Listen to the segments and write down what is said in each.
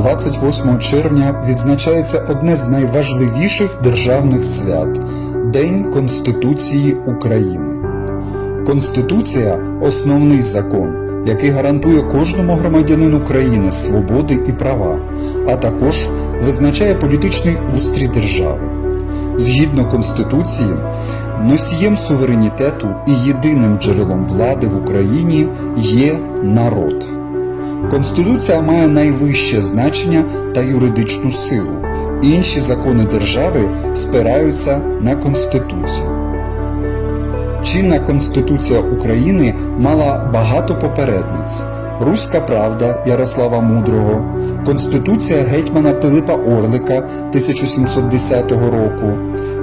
28 червня відзначається одне з найважливіших державних свят День Конституції України. Конституція основний закон, який гарантує кожному громадянину країни свободи і права, а також визначає політичний устрій держави. Згідно Конституції, носієм суверенітету і єдиним джерелом влади в Україні є народ. Конституція має найвище значення та юридичну силу. Інші закони держави спираються на Конституцію. Чинна Конституція України мала багато попередниць. Руська правда Ярослава Мудрого, Конституція гетьмана Пилипа Орлика 1710 року,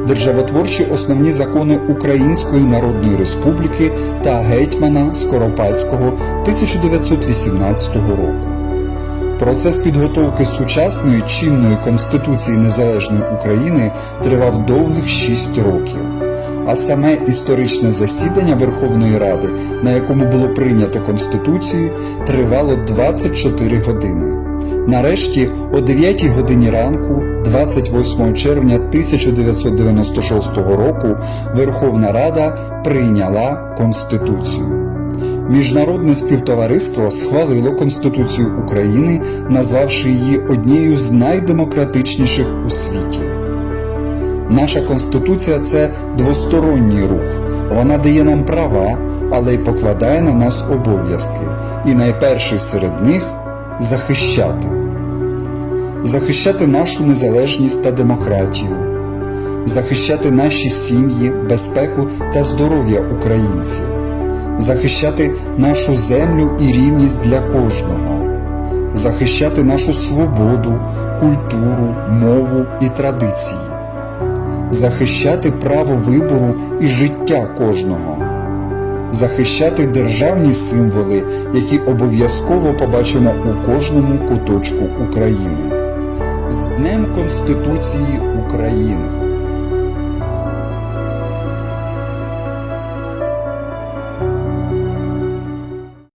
Державотворчі основні закони Української Народної Республіки та гетьмана Скоропадського 1918 року. Процес підготовки сучасної чинної Конституції Незалежної України тривав довгих 6 років. А саме історичне засідання Верховної Ради, на якому було прийнято Конституцію, тривало 24 години. Нарешті, о 9 годині ранку, 28 червня 1996 року, Верховна Рада прийняла Конституцію. Міжнародне співтовариство схвалило Конституцію України, назвавши її однією з найдемократичніших у світі. Наша Конституція це двосторонній рух. Вона дає нам права, але й покладає на нас обов'язки. І найперший серед них захищати. Захищати нашу незалежність та демократію, захищати наші сім'ї, безпеку та здоров'я українців, захищати нашу землю і рівність для кожного, захищати нашу свободу, культуру, мову і традиції захищати право вибору і життя кожного, захищати державні символи, які обов'язково побачимо у кожному куточку України. З Днем Конституції України!